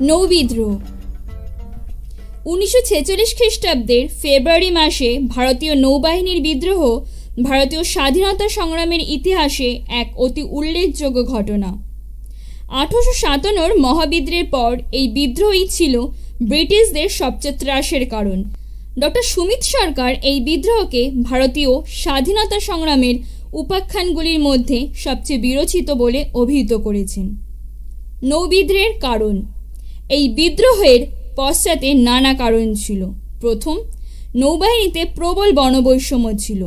নৌবিদ্রোহ। উনিশশো ছেচল্লিশ খ্রিস্টাব্দের ফেব্রুয়ারি মাসে ভারতীয় নৌবাহিনীর বিদ্রোহ ভারতীয় স্বাধীনতা সংগ্রামের ইতিহাসে এক অতি উল্লেখযোগ্য ঘটনা। আঠারোশো সাতান্নর মহাবিদ্রের পর এই বিদ্রোহই ছিল ব্রিটিশদের সবচেয়ে ত্রাসের কারণ। ডক্টর সুমিত সরকার এই বিদ্রোহকে ভারতীয় স্বাধীনতা সংগ্রামের উপাখ্যানগুলির মধ্যে সবচেয়ে বিরচিত বলে অভিহিত করেছেন। নৌবিদ্রের কারণ। এই বিদ্রোহের পশ্চাতে নানা কারণ ছিল। প্রথম, নৌবাহিনীতে প্রবল বনবৈষম্য ছিল।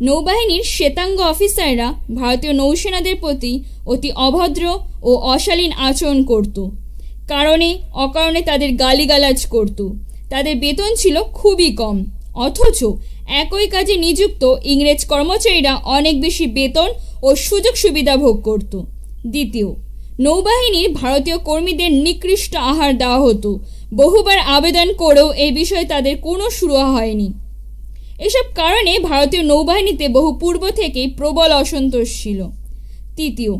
নৌবাহিনীর শ্বেতাঙ্গ অফিসাররা ভারতীয় নৌসেনাদের প্রতি অতি অভদ্র ও অশালীন আচরণ করত। কারণে, অকারণে তাদের গালিগালাজ করত। তাদের বেতন ছিল খুবই কম। অথচ, একই কাজে নিযুক্ত ইংরেজ কর্মচারীরা অনেক বেশি বেতন ও সুযোগ সুবিধা ভোগ করত। দ্বিতীয় নৌবাহিনীর ভারতীয় কর্মীদের নিকৃষ্ট আহার দেওয়া হতো। বহুবার আবেদন করেও এই বিষয়ে তাদের কোনো সুরাহা হয়নি। এসব কারণে ভারতীয় নৌবাহিনীতে বহু পূর্ব থেকেই প্রবল অসন্তোষ ছিল। তৃতীয়,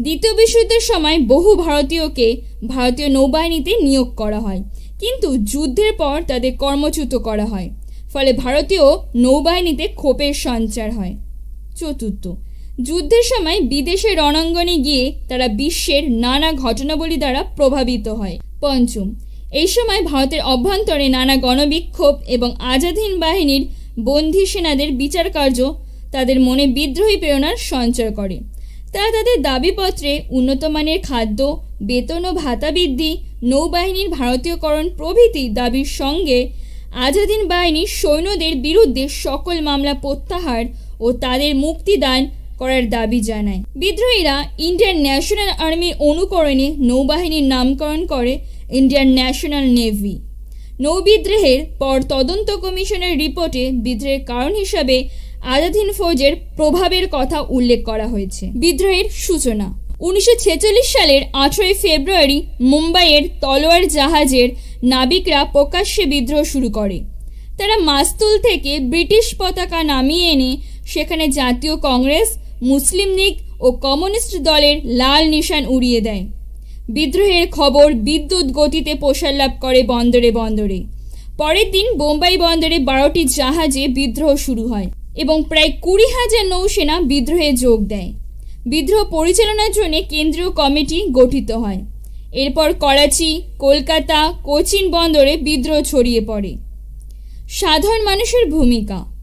দ্বিতীয় বিশ্বযুদ্ধের সময় বহু ভারতীয়কে ভারতীয় নৌবাহিনীতে নিয়োগ করা হয়। কিন্তু যুদ্ধের পর তাদের কর্মচ্যুত করা হয়। ফলে ভারতীয় নৌবাহিনীতে ক্ষোভের সঞ্চার হয়। চতুর্থ যুদ্ধের সময় বিদেশের রণাঙ্গনে গিয়ে তারা বিশ্বের নানা ঘটনাবলী দ্বারা প্রভাবিত হয়। পঞ্চম, এই সময় ভারতের অভ্যন্তরে নানা গণবিক্ষোভ এবং আজাদহীন বাহিনীর বন্দী সেনাদের বিচার কার্য তাদের মনে বিদ্রোহী প্রেরণার সঞ্চয় করে। তারা তাদের দাবিপত্রে উন্নতমানের খাদ্য, বেতন ও ভাতা বৃদ্ধি, নৌবাহিনীর ভারতীয়করণ প্রভৃতি দাবির সঙ্গে আজাদিন বাহিনীর সৈন্যদের বিরুদ্ধে সকল মামলা প্রত্যাহার ও তাদের মুক্তিদান করার দাবি জানায়। বিদ্রোহীরা ইন্ডিয়ান ন্যাশনাল আর্মির অনুকরণে নৌবাহিনীর নামকরণ করে ইন্ডিয়ান ন্যাশনাল নেভি। নৌবিদ্রোহের পর তদন্ত কমিশনের রিপোর্টে বিদ্রোহের কারণ হিসাবে আজাদিন ফৌজের প্রভাবের কথা উল্লেখ করা হয়েছে। বিদ্রোহের সূচনা। উনিশশো ছেচল্লিশ সালের আঠেরোই ফেব্রুয়ারি মুম্বাইয়ের তলোয়ার জাহাজের নাবিকরা প্রকাশ্যে বিদ্রোহ শুরু করে। তারা মাস্তুল থেকে ব্রিটিশ পতাকা নামিয়ে এনে সেখানে জাতীয় কংগ্রেস মুসলিম লীগ ও কমিউনিস্ট দলের লাল নিশান উড়িয়ে দেয়। বিদ্রোহের খবর বিদ্যুৎ গতিতে প্রসার লাভ করে বন্দরে বন্দরে। পরের দিন বোম্বাই বন্দরে বারোটি জাহাজে বিদ্রোহ শুরু হয় এবং প্রায় কুড়ি হাজার নৌসেনা বিদ্রোহে যোগ দেয়। বিদ্রোহ পরিচালনার জন্য কেন্দ্রীয় কমিটি গঠিত হয়। এরপর করাচি, কলকাতা, কোচিন বন্দরে বিদ্রোহ ছড়িয়ে পড়ে। সাধারণ মানুষের ভূমিকা।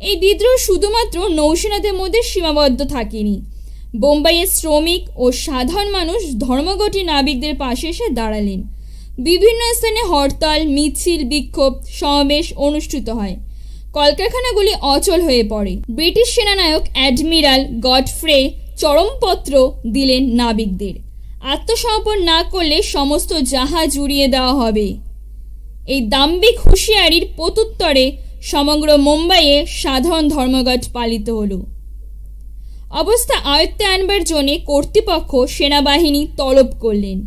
এই বিদ্রোহ শুধুমাত্র নৌসেনাদের মধ্যে সীমাবদ্ধ থাকেনি। বোম্বাইয়ের শ্রমিক ও সাধারণ মানুষ ধর্মঘটী নাবিকদের পাশে এসে দাঁড়ালেন। বিভিন্ন স্থানে হরতাল, মিছিল, বিক্ষোভ, সমাবেশ অনুষ্ঠিত হয়। কলকারখানাগুলি অচল হয়ে পড়ে। ব্রিটিশ সেনানায়ক অ্যাডমিরাল গডফ্রে চরমপত্র দিলেন নাবিকদের। আত্মসমর্পণ না করলে সমস্ত জাহাজ উড়িয়ে দেওয়া হবে। এই দাম্বিক হুঁশিয়ারির প্রত্যুত্তরে সমগ্র মুম্বাইয়ে সাধারণ ধর্মঘট পালিত হলো। অবস্থা আয়ত্তে আনবার জন্যে কর্তৃপক্ষ সেনাবাহিনী তলব করলেন।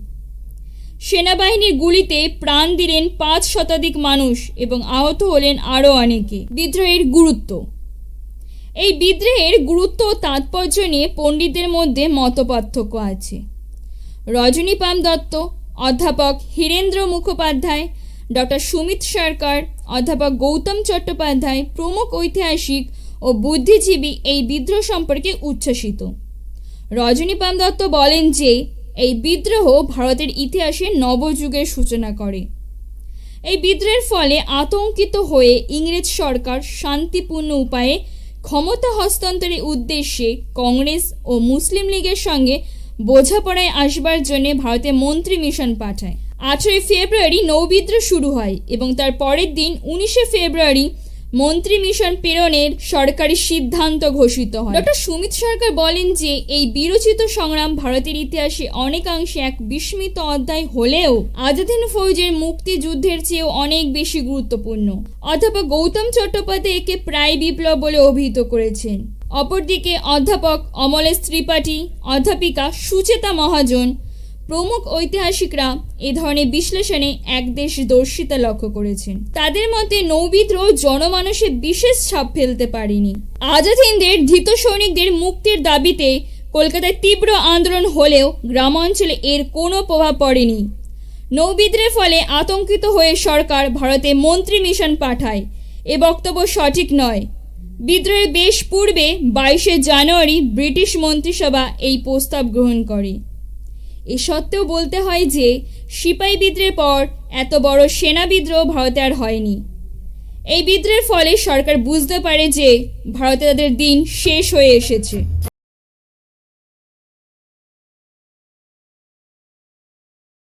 সেনাবাহিনীর গুলিতে প্রাণ দিলেন পাঁচ শতাধিক মানুষ এবং আহত হলেন আরও অনেকে। বিদ্রোহের গুরুত্ব। এই বিদ্রোহের গুরুত্ব ও তাৎপর্য নিয়ে পণ্ডিতদের মধ্যে মতপার্থক্য আছে। রজনীপাম দত্ত, অধ্যাপক হীরেন্দ্র মুখোপাধ্যায়, ডক্টর সুমিত সরকার অধ্যাপক গৌতম চট্টোপাধ্যায় প্রমুখ ঐতিহাসিক ও বুদ্ধিজীবী এই বিদ্রোহ সম্পর্কে উচ্ছ্বসিত। রজনীপাম দত্ত বলেন যে, এই বিদ্রোহ ভারতের ইতিহাসে নবযুগের সূচনা করে। এই বিদ্রোহের ফলে আতঙ্কিত হয়ে ইংরেজ সরকার শান্তিপূর্ণ উপায়ে ক্ষমতা হস্তান্তরের উদ্দেশ্যে কংগ্রেস ও মুসলিম লীগের সঙ্গে বোঝাপড়ায় আসবার জন্য ভারতে মন্ত্রী মিশন পাঠায়। আঠেরোই ফেব্রুয়ারি নৌবিদ্রোহ শুরু হয় এবং তার পরের দিন উনিশে ফেব্রুয়ারি মন্ত্রী মিশন প্রেরণের সরকারি সিদ্ধান্ত ঘোষিত হয়। ডক্টর সুমিত সরকার বলেন যে, এই বিরোচিত সংগ্রাম ভারতের ইতিহাসে অনেকাংশে এক বিস্মিত অধ্যায় হলেও আজাদিন ফৌজের মুক্তিযুদ্ধের চেয়েও অনেক বেশি গুরুত্বপূর্ণ। অধ্যাপক গৌতম চট্টোপাধ্যায় একে প্রায় বিপ্লব বলে অভিহিত করেছেন। অপরদিকে অধ্যাপক অমলেশ ত্রিপাঠী, অধ্যাপিকা সুচেতা মহাজন প্রমুখ ঐতিহাসিকরা এ ধরনের বিশ্লেষণে এক দেশ দর্শিতা লক্ষ্য করেছেন। তাদের মতে নৌবিদ্রোহ জনমানসে বিশেষ ছাপ ফেলতে পারেনি। আজাদ হিন্দের ধৃত সৈনিকদের মুক্তির দাবিতে কলকাতায় তীব্র আন্দোলন হলেও গ্রামাঞ্চলে এর কোনো প্রভাব পড়েনি। নৌবিদ্রের ফলে আতঙ্কিত হয়ে সরকার ভারতে মন্ত্রী মিশন পাঠায়। এ বক্তব্য সঠিক নয়। বিদ্রোহের বেশ পূর্বে বাইশে জানুয়ারি ব্রিটিশ মন্ত্রিসভা এই প্রস্তাব গ্রহণ করে। এ সত্ত্বেও বলতে হয় যে, সিপাহী বিদ্রোহের পর এত বড় সেনা বিদ্রোহ ভারতে আর হয়নি। এই বিদ্রোহের ফলে সরকার বুঝতে পারে যে, ভারতে তাদের দিন শেষ হয়ে এসেছে।